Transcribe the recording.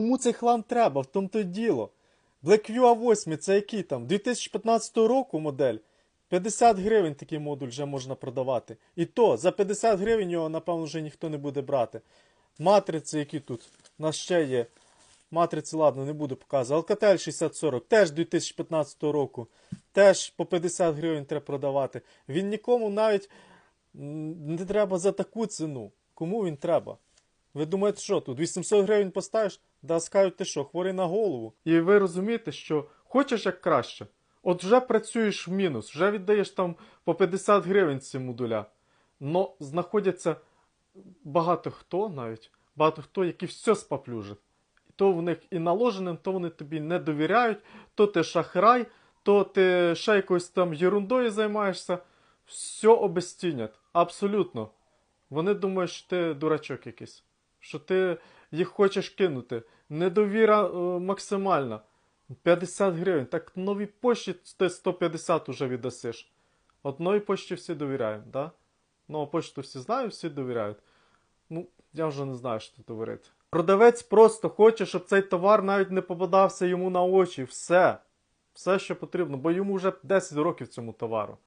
Кому цей хлам треба? В тому то діло. Blackview A8 це який там? 2015 року модель. 50 гривень такий модуль вже можна продавати. І то за 50 гривень його, напевно, вже ніхто не буде брати. Матриці, які тут у нас ще є. Матриці, ладно, не буду показувати. Alcatel 6040 теж 2015 року. Теж по 50 гривень треба продавати. Він нікому навіть не треба за таку ціну. Кому він треба? Ви думаєте, що тут 800 гривень поставиш? Да скажуть, ти що, хворий на голову. І ви розумієте, що хочеш як краще. От вже працюєш в мінус, вже віддаєш там по 50 гривень ці модуля. Но знаходяться багато хто навіть, багато хто, які все спаплюжить. То в них і наложеним, то вони тобі не довіряють, то ти шахрай, то ти ще якоюсь там ерундою займаєшся. Все обезцінять. Абсолютно. Вони думають, що ти дурачок якийсь, що ти їх хочеш кинути. Недовіра е, максимальна. 50 гривень. Так новій пошті ти 150 уже віддасиш. Новій пошті всі довіряють, да? Нову почту всі знають, всі довіряють. Ну, я вже не знаю, що тут говорити. Продавець просто хоче, щоб цей товар навіть не попадався йому на очі. Все. Все, що потрібно, бо йому вже 10 років цьому товару.